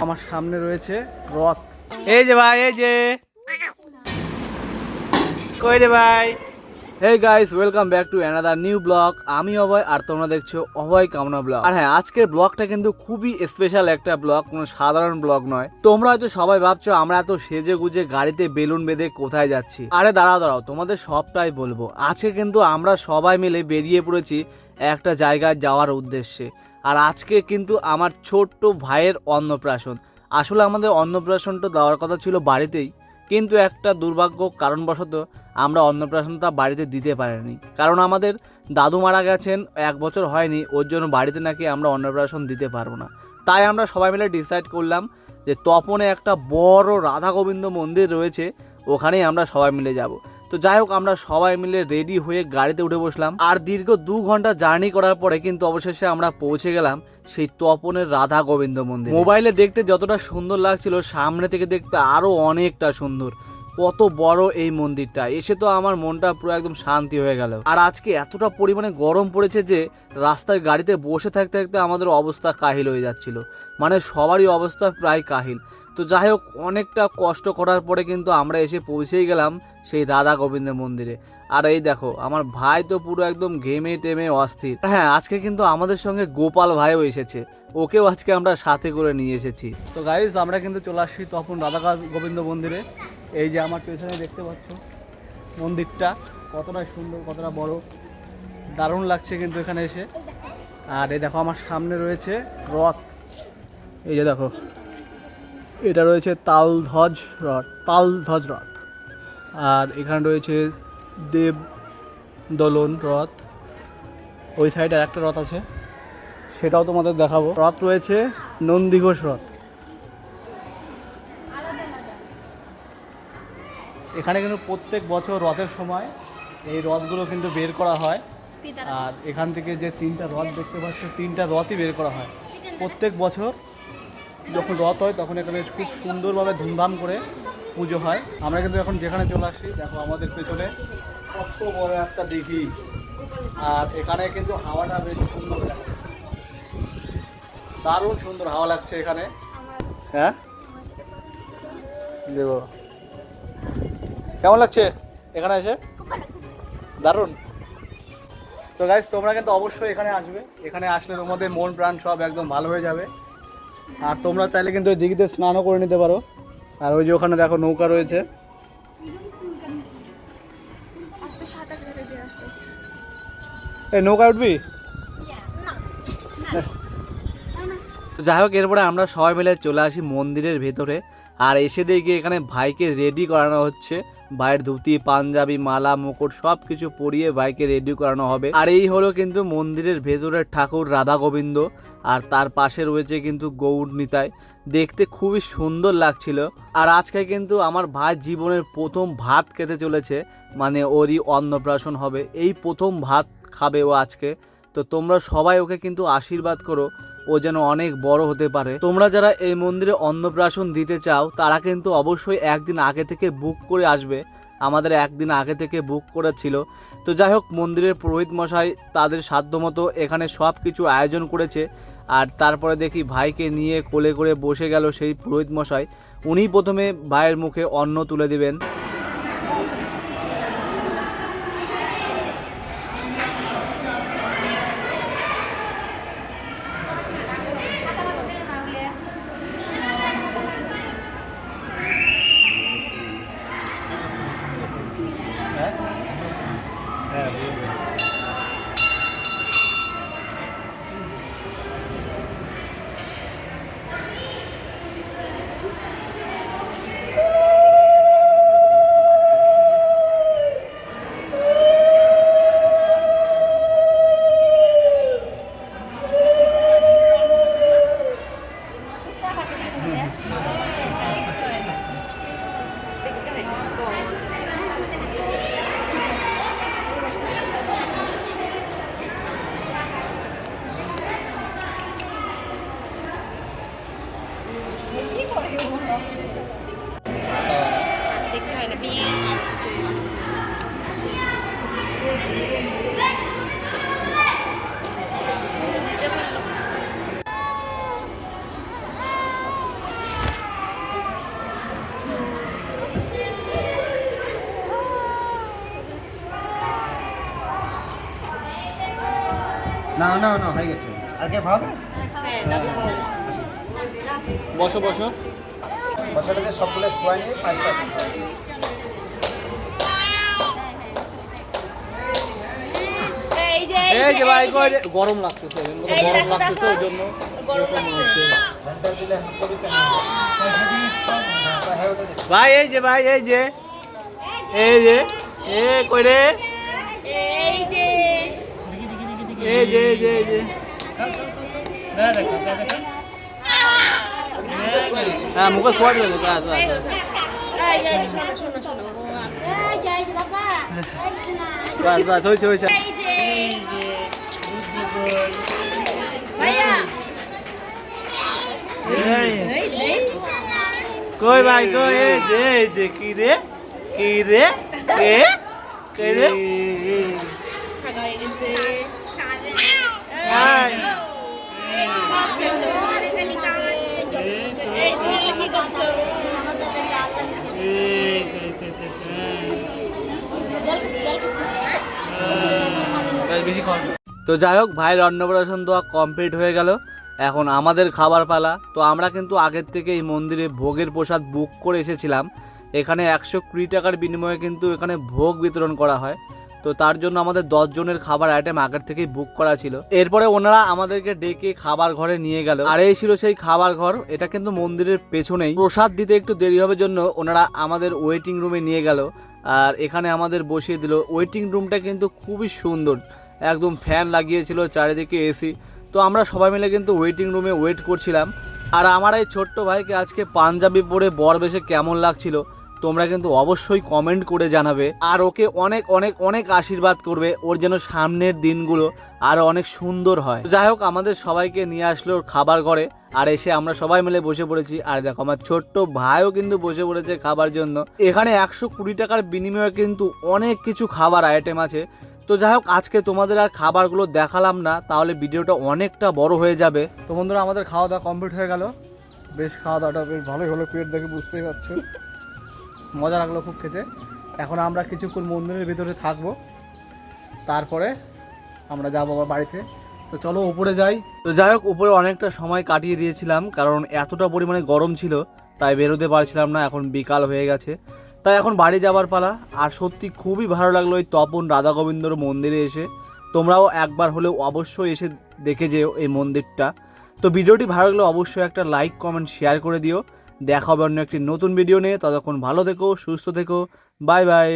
আমার সামনে রয়েছে রথ। এই যে ভাই এই যে। কই রে ভাই? Hey guys welcome back to another new blog আমি অভয় আর তোমরা দেখছ অভয় কামনা ব্লগ আর হ্যাঁ আজকের ব্লগটা কিন্তু খুবই স্পেশাল একটা ব্লগ কোনো সাধারণ ব্লগ নয়। তোমরা হয়তো সবাই ভাবছ আমরা এত সেজে গুজে গাড়িতে বেলুন বেঁধে কোথায় যাচ্ছি। আরে দাঁড়াও দাঁড়াও, তোমাদের সবটাই বলব। আজকে কিন্তু আমরা সবাই মিলে বেরিয়ে পড়েছি একটা জায়গায় যাওয়ার উদ্দেশ্যে। আর আজকে কিন্তু আমার ছোট্ট ভাইয়ের অন্নপ্রাশন। আসলে আমাদের অন্নপ্রাশনটা দেওয়ার কথা ছিল বাড়িতেই। কিন্তু একটা দুর্ভাগ্য কারণবশত আমরা অন্নপ্রাশনটা বাড়িতে দিতে পারিনি। কারণ আমাদের দাদু মারা গেছেন, এক বছর হয়নি, ওর জন্য বাড়িতে নাকি আমরা অন্নপ্রাশন দিতে পারব না। তাই আমরা সবাই মিলে ডিসাইড করলাম যে তপনে একটা বড় রাধা গোবিন্দ মন্দির রয়েছে, ওখানেই আমরা সবাই মিলে যাব। তো যাই হোক, আমরা সবাই মিলে রেডি হয়ে গাড়িতে উঠে বসলাম। আর দীর্ঘ দু ঘণ্টা জার্নি করার পরে কিন্তু অবশেষে আমরা পৌঁছে গেলাম সেই তপনের রাধা গোবিন্দ মন্দির। মোবাইলে দেখতে যতটা সুন্দর লাগছিল, সামনে থেকে দেখতে আরও অনেকটা সুন্দর। কত বড় এই মন্দিরটা, এসে তো আমার মনটা পুরো একদম শান্তি হয়ে গেল। আর আজকে এতটা পরিমাণে গরম পড়েছে যে, রাস্তায় গাড়িতে বসে থাকতে থাকতে আমাদের অবস্থা কাহিল হয়ে যাচ্ছিল। মানে সবারই অবস্থা প্রায় কাহিল। তো যাই হোক, অনেকটা কষ্ট করার পরে কিন্তু আমরা এসে পৌঁছেই গেলাম সেই রাধা গোবিন্দের মন্দিরে। আর এই দেখো, আমার ভাই তো পুরো একদম ঘেমে টেমে অস্থির। হ্যাঁ আজকে কিন্তু আমাদের সঙ্গে গোপাল ভাইও এসেছে। ওকেও আজকে আমরা সাথে করে নিয়ে এসেছি। তো গাইজ আমরা কিন্তু চলে আসছি তখন রাধা গোবিন্দ মন্দিরে। এই যে আমার পেছনে দেখতে পাচ্ছ, মন্দিরটা কতটা সুন্দর, কতটা বড়। দারুণ লাগছে কিন্তু এখানে এসে। আর এই দেখো, আমার সামনে রয়েছে রথ। এই যে দেখো এটা রয়েছে তালধ্বজ রথ তালধ্বজ রথ। আর এখানে রয়েছে দেব দোলন রথ। ওই সাইডে একটা রথ আছে সেটাও তোমাদের দেখাবো। রথ রয়েছে নন্দীঘোষ রথ। এখানে কিন্তু প্রত্যেক বছর রথের সময় এই রথগুলো কিন্তু বের করা হয়। আর এখান থেকে যে তিনটা রথ দেখতে পাচ্ছ তিনটা রথই বের করা হয়। প্রত্যেক বছর যখন রথ হয়, তখন এখানে খুব সুন্দরভাবে ধুমধাম করে পুজো হয়। আমরা কিন্তু এখন যেখানে চলে আসছি, দেখো আমাদের পেছনে কত বড় একটা দিঘি। আর এখানে কিন্তু হাওয়াটা বেশ সুন্দর দারুণ সুন্দর হাওয়া লাগছে এখানে। হ্যাঁ? দেব কেমন লাগছে এখানে এসে? দারুণ। তো গাইজ তোমরা কিন্তু অবশ্যই এখানে আসবে। এখানে আসলে তোমাদের মন প্রাণ সব একদম ভালো হয়ে যাবে। আর তোমরা চাইলে কিন্তু ওই দিঘিতে স্নানও করে নিতে পারো। আর ওই যে ওখানে দেখো নৌকা রয়েছে। এই নৌকা উঠবি? তো যাই হোক, এরপরে আমরা সবাই মিলে চলে আসি মন্দিরের ভেতরে। আর এসে দেখি এখানে ভাইকে রেডি করানো হচ্ছে। ভাইয়ের ধুতি, পাঞ্জাবি, মালা, মুকুট সব কিছু পরিয়ে ভাইকে রেডি করানো হবে। আর এই হলো কিন্তু মন্দিরের ভেতরের ঠাকুর রাধা গোবিন্দ। আর তার পাশে রয়েছে কিন্তু গৌড় নিতাই। দেখতে খুবই সুন্দর লাগছিল। আর আজকে কিন্তু আমার ভাই জীবনের প্রথম ভাত খেতে চলেছে। মানে ওরই অন্নপ্রাশন হবে। এই প্রথম ভাত খাবে ও আজকে। তো তোমরা সবাই ওকে কিন্তু আশীর্বাদ করো। ও যেন অনেক বড় হতে পারে। তোমরা যারা এই মন্দিরে অন্নপ্রাশন দিতে চাও, তারা কিন্তু অবশ্যই একদিন আগে থেকে বুক করে আসবে। আমাদের একদিন আগে থেকে বুক করেছিল তো যাই হোক, মন্দিরের পুরোহিত মশাই তাদের সাধ্যমতো এখানে সব কিছু আয়োজন করেছে। আর তারপরে দেখি ভাইকে নিয়ে কোলে করে বসে গেল সেই পুরোহিত মশাই। উনি প্রথমে ভাইয়ের মুখে অন্ন তুলে দিবেন। না না না হয়ে গেছে। আর কে খাবে বসো বসো। বসাটাতে সবগুলো সোয়াই নিয়ে পাঁচ টাকা এই যে ভাই গরম লাগতেছে এই গরম লাগতেছে ওই জন্য। ভাই এই যে ভাই এই যে। এই যে। এ কই রে? এই যে। এই যে এই যে এই যে হ্যাঁ মুখে সোয়াদ লাগে বাস বাস এই বাস। যে, এই যে, শোনো শোনো শোনো ও আম- বাস বাস হয়েছে হয়েছে এই যে ভাইয়া এই, এই এই কই ভাই কই এই যে এই যে কি রে কি রে কে কে রে তো যাই হোক, ভাইয়ের অন্নপ্রাশন দেওয়া কমপ্লিট হয়ে গেল। এখন আমাদের খাবার পালা। তো আমরা কিন্তু আগের থেকে এই মন্দিরে ভোগের প্রসাদ বুক করে এসেছিলাম। এখানে একশো কুড়ি টাকার বিনিময়ে কিন্তু এখানে ভোগ বিতরণ করা হয়। তো তার জন্য আমাদের জনের খাবার আইটেম আগের থেকেই বুক করা ছিল। এরপরে ওনারা আমাদেরকে ডেকে খাবার ঘরে নিয়ে গেল। আর এই ছিল সেই খাবার ঘর। এটা কিন্তু মন্দিরের পেছনেই। প্রসাদ দিতে একটু দেরি হবে জন্য ওনারা আমাদের ওয়েটিং রুমে নিয়ে গেল। আর এখানে আমাদের বসিয়ে দিল। ওয়েটিং রুমটা কিন্তু খুবই সুন্দর। একদম ফ্যান লাগিয়েছিল, চারিদিকে এসি তো আমরা সবাই মিলে কিন্তু ওয়েটিং রুমে ওয়েট করছিলাম। আর আমার এই ছোট্ট ভাইকে আজকে পাঞ্জাবি পরে বর বেশে কেমন লাগছিল তোমরা কিন্তু অবশ্যই কমেন্ট করে জানাবে। আর ওকে অনেক অনেক অনেক আশীর্বাদ করবে ওর যেন সামনের দিনগুলো আরও অনেক সুন্দর হয়। যাই হোক, আমাদের সবাইকে নিয়ে আসলো ওর খাবার ঘরে। আর এসে আমরা সবাই মিলে বসে পড়েছি। আর দেখো, আমার ছোট্ট ভাইও কিন্তু বসে পড়েছে খাবার জন্য। এখানে একশো কুড়ি টাকার বিনিময়ে কিন্তু অনেক কিছু খাবার আইটেম আছে। তো যাই হোক, আজকে তোমাদের আর খাবারগুলো দেখালাম না, তাহলে ভিডিওটা অনেকটা বড় হয়ে যাবে। তো বন্ধুরা, আমাদের খাওয়া দাওয়া কমপ্লিট হয়ে গেল। বেশ, খাওয়া দাওয়াটা বেশ ভালোই হলো, পেট দেখে বুঝতেই পারছ। মজা লাগল খুব খেতে। এখন আমরা কিছুক্ষণ মন্দিরের ভিতরে থাকব। তারপরে আমরা যাব আবার বাড়িতে। তো চলো উপরে যাই। তো যাই হোক, উপরে অনেকটা সময় কাটিয়ে দিয়েছিলাম, কারণ এতটা পরিমাণে গরম ছিল, তাই বেরোতে পারছিলাম না, এখন বিকাল হয়ে গেছে। তাই এখন বাড়ি যাবার পালা, আর সত্যি খুবই ভালো লাগল এই তপন রাধা গোবিন্দর মন্দিরে এসে। তোমরাও একবার হলেও অবশ্যই এসে দেখে যেও এই মন্দিরটা। তো ভিডিওটি ভালো লাগলে অবশ্যই একটা লাইক, কমেন্ট শেয়ার করে দিও। দেখা হবে অন্য একটি নতুন ভিডিও নিয়ে। ততক্ষণ ভালো থেকো সুস্থ থেকো। Bye bye